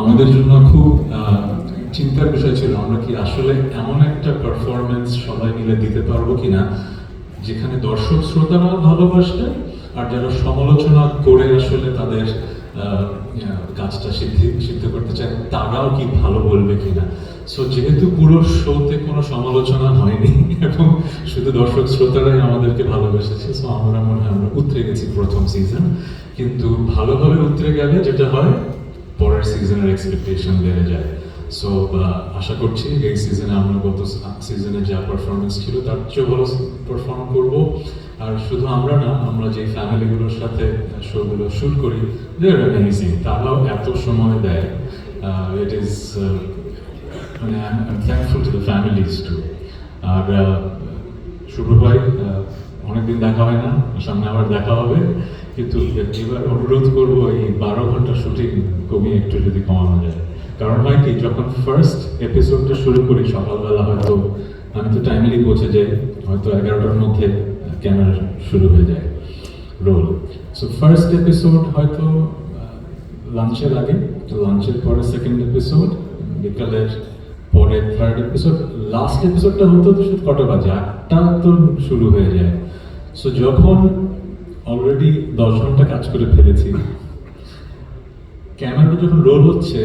আমাদের জন্য খুব চিন্তার বিষয় ছিল, আমরা কি আসলে এমন একটা পারফরমেন্স সবাই মিলে দিতে পারব কিনা? যেখানে দর্শক শ্রোতারা ভালোবাসবে, আর যারা সমালোচনা করে আসলে তাদের কাজটা সিদ্ধি, সিদ্ধ করতে চায়, তারাও কি ভালো বলবে কিনা? সো যেহেতু পুরো শোতে কোনো সমালোচনা হয়নি, এবং শুধু দর্শক, শ্রোতারাই আমাদেরকে ভালোবেসেছে সো আমরা মনে হয় আমরা উতরে গেছি প্রথম সিজন কিন্তু ভালোভাবে উতরে গেলে যেটা হয় পরের সিজনের এক্সপেকটেশন বেড়ে যায়। সো আশা করছি এই সিজনে আমরা গত সিজনে যা পারফরমেন্স ছিল, তার চেয়েও ভালো পারফর্ম করব। আর শুধু আমরা না, আমরা যে ফ্যামিলিগুলোর সাথে শোগুলো শুট করি দে অ্যামেজিং তারাও এত সময় দেয়। ইট ইজ মানে I thankful to the families too আর শুভ্র ভাই অনেকদিন দেখা হয় না, সামনে আবার দেখা হবে। কিন্তু এবার অনুরোধ করব এই বারো ঘণ্টা শুটিং কমিয়ে একটু যদি কমানো যায়। কারণ হয় কি, যখন ফার্স্ট এপিসোডটা শুরু করি, সকালবেলা হয়তো আমি তো টাইমলি পৌঁছে যাই, হয়তো এগারোটার মধ্যে ক্যামেরা শুরু হয়ে যায় রোল সো ফার্স্ট এপিসোড হয়তো লাঞ্চের আগে, তো লাঞ্চের পরে সেকেন্ড এপিসোড বিকালের পরে থার্ড এপিসোড লাস্ট এপিসোডটা হতো তো শুধু কটা বাজে, আটটা তো শুরু হয়ে যায়। সো যখন অলরেডি দশ ঘণ্টা কাজ করে ফেলেছি ক্যামেরা যখন রোল হচ্ছে,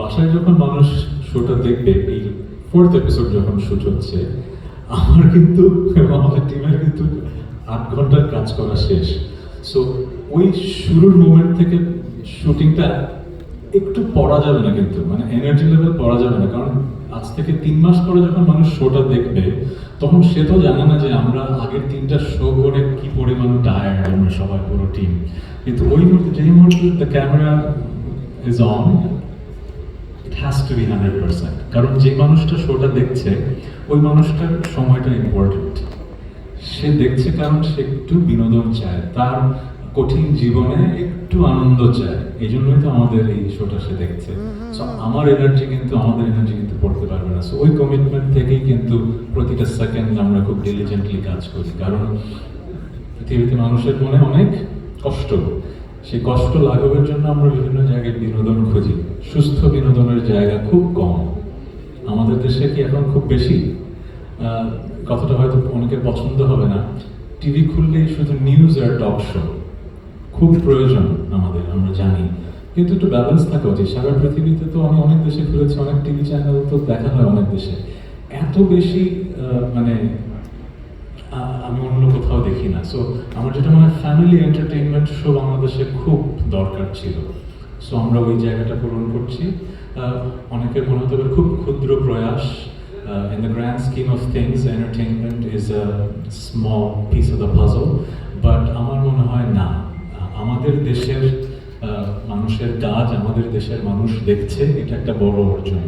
বাসায় যখন মানুষ শোটা দেখবে, এই ফোর্থ এপিসোড যখন শুট হচ্ছে, আমার কিন্তু, আমাদের টিমের কিন্তু আট ঘণ্টার কাজ করা শেষ। সো ওই শুরুর মোমেন্ট থেকে শুটিংটা একটু পড়া যাবে না কিন্তু মানে এনার্জি লেভেল পড়া যাবে না। কারণ আজ থেকে তিন মাস পরে যখন মানুষ শোটা দেখবে, তখন সে তো জানে না যে আমরা আগের তিনটা শো করে কি পরিমাণ টায়ার্ড আমরা সবাই পুরো টিম কিন্তু ওই মুহূর্তে, যেই মুহূর্তে camera is on it has to be hundred percent কারণ যে মানুষটা শোটা দেখছে, ওই মানুষটার সময়টা ইম্পর্টেন্ট সে দেখছে কারণ সে একটু বিনোদন চায়। তার কঠিন জীবনে একটু আনন্দ চায় এই জন্যই তো আমাদের এই শোটা সে দেখছে। সো আমার এনার্জি কিন্তু আমাদের এনার্জি কিন্তু পড়তে পারবে না। সো ওই কমিটমেন্ট থেকেই কিন্তু প্রতিটা সেকেন্ড আমরা খুব ডিলিজেন্টলি কাজ করি। কারণ পৃথিবীতে মানুষের মনে অনেক কষ্ট। সেই কষ্ট লাঘবের জন্য আমরা বিভিন্ন জায়গায় বিনোদন খুঁজি। সুস্থ বিনোদনের জায়গা খুব কম। আমাদের দেশে কি এখন খুব বেশি? কথাটা হয়তো অনেকের পছন্দ হবে না। টিভি খুললেই শুধু নিউজ আর টক শো খুব প্রয়োজন আমাদের, আমরা জানি। কিন্তু একটু ব্যালেন্স থাকা উচিত। সারা পৃথিবীতে তো আমি অনেক দেশে ঘুরেছি, অনেক টিভি চ্যানেল তো দেখা হয় অনেক দেশে। এত বেশি মানে আমি অন্য কোথাও দেখি না। সো আমার যেটা মনে হয় ফ্যামিলি এন্টারটেইনমেন্ট শো বাংলাদেশে খুব দরকার ছিল। সো আমরা ওই জায়গাটা পূরণ করছি। অনেকের মনে হতে পারে খুব ক্ষুদ্র প্রয়াস। In the grand scheme of things entertainment is a small piece of the puzzle but আমার মনে হয় না। আমাদের দেশের মানুষের কাজ আমাদের দেশের মানুষ দেখছে এটা একটা বড় অর্জন।